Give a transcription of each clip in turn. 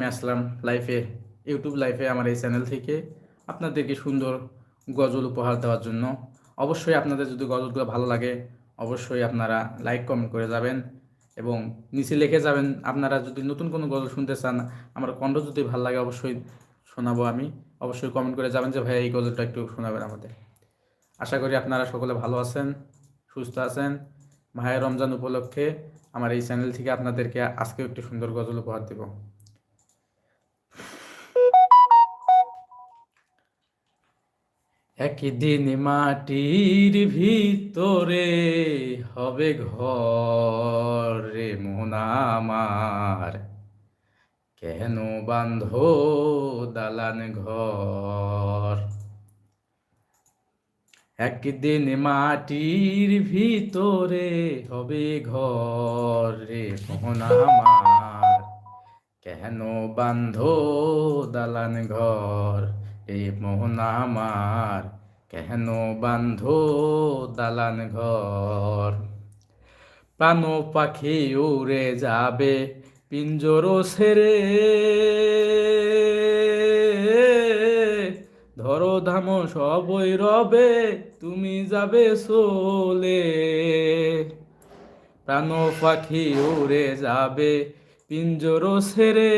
আমি আসলাম লাইফে ইউটিউব লাইফে আমার এই চ্যানেল থেকে আপনাদেরকে সুন্দর গজল উপহার দেওয়ার জন্য। অবশ্যই আপনাদের যদি গজলগুলো ভালো লাগে, অবশ্যই আপনারা লাইক কমেন্ট করে যাবেন এবং নিচে লিখে যাবেন, আপনারা যদি নতুন কোনো গজল শুনতে চান, আমার কণ্ঠ যদি ভালো লাগে অবশ্যই শোনাবো আমি। অবশ্যই কমেন্ট করে যাবেন যে ভাই এই গজলটা একটু শোনাবেন আমাদের। আশা করি আপনারা সকলে ভালো আছেন, সুস্থ আছেন। মাহের রমজান উপলক্ষে আমার এই চ্যানেল থেকে আপনাদেরকে আজকেও একটি সুন্দর গজল উপহার দেব। একদিন মাটির ভিতরে হবে ঘর রে কেন বান্ধ দালান ঘর? একদিন মাটির ভিতরে হবে ঘর রে মোহন কেন বান্ধ দালান ঘর? রে মোহন আমার, কেন বান্ধ দালান ঘর? প্রাণ পাখি উড়ে যাবে, পিঞ্জর সেরে ধরো ধাম সবই রবে, তুমি যাবে সোলে প্রাণ পাখি উড়ে যাবে, পিঞ্জর সেরে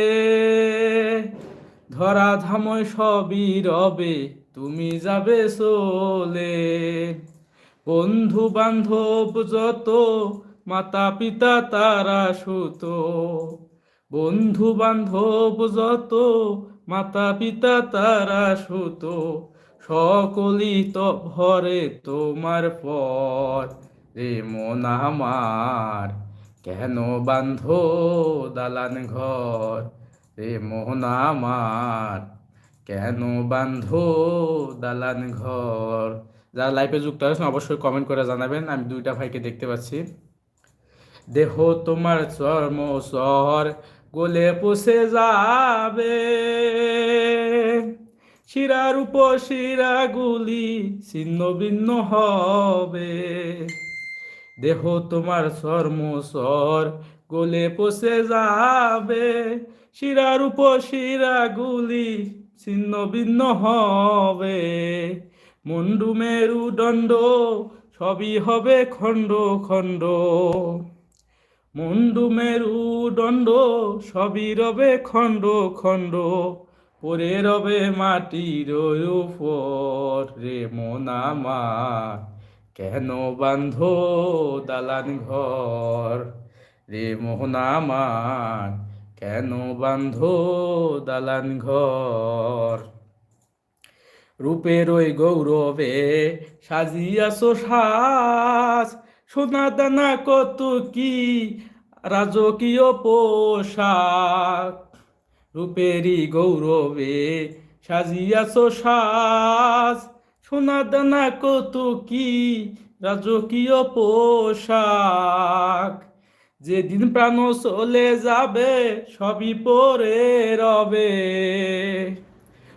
ধরা ধাম সবই রবে, তুমি যাবে চলে। বন্ধু বান্ধব যত মাতা পিতা তারা সুত। বন্ধু বান্ধব যত মাতা পিতা তারা সুত। সকলি তো ভরে তোমার পর, রে মন আমার। কেন বান্ধ দালান ঘর? রে মোহন আমার। কেন বান্ধ দালান ঘর? যারা লাইফে যুক্ত আছেন, অবশ্যই কমেন্ট করে জানাবেন। আমি দুইটা ভাইকে দেখতে পাচ্ছি। দেহ তোমার চর্ম সর গোলে পুষে যাবে। শিরার উপর শিরাগুলি ছিন্ন ভিন্ন হবে। দেহ তোমার সর গোলে পচে যাবে। শিরার উপর শিরাগুলি ছিন্ন ভিন্ন হবে। মুন্ডু মেরু দণ্ড, সবই হবে খণ্ড খণ্ড। মুন্ডু মেরু দণ্ড, সবই রবে খণ্ড খণ্ড। পরে রবে মাটির উপর রে মন আমার। কেন বান্ধ দালান ঘর? রে মোহন আমার কেন বান্ধ দালান ঘর? রূপের ওই গৌরবে সাজিয়াছো সাজ, সোনা দানা কত কি রাজকীয় পোশাক? রূপেরই গৌরবে সাজিয়াছো সাজ সোনা দানা কত কি রাজকীয় পোশাক। যেদিন প্রাণ চলে যাবে, সবই পরে রবে।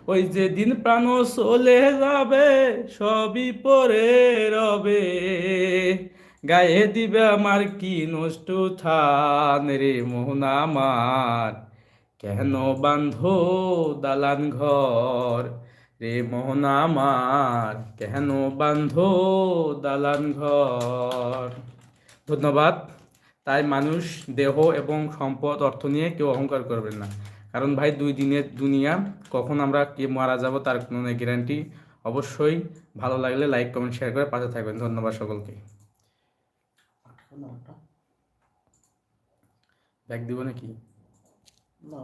ওই যেদিন প্রাণ চলে যাবে, সবই পরে রবে। গায়ে দিবে আমার কি নষ্ট থান রে মোহন আমার? কেন বান্ধ দালান ঘর? রে মোহন আমার কেন বান্ধ দালান ঘর? ধন্যবাদ। তাই মানুষ দেহ এবং সম্পদ, অর্থ নিয়ে কেউ অহংকার করবেন না। কারণ ভাই, দুই দিনের দুনিয়া, কখন আমরা কে মারা যাব তার কোনো গ্যারান্টি অবশ্যই ভালো লাগলে লাইক কমেন্ট শেয়ার করে পাশে থাকবেন। ধন্যবাদ সকলকে। ব্যাগ দিব নাকি? না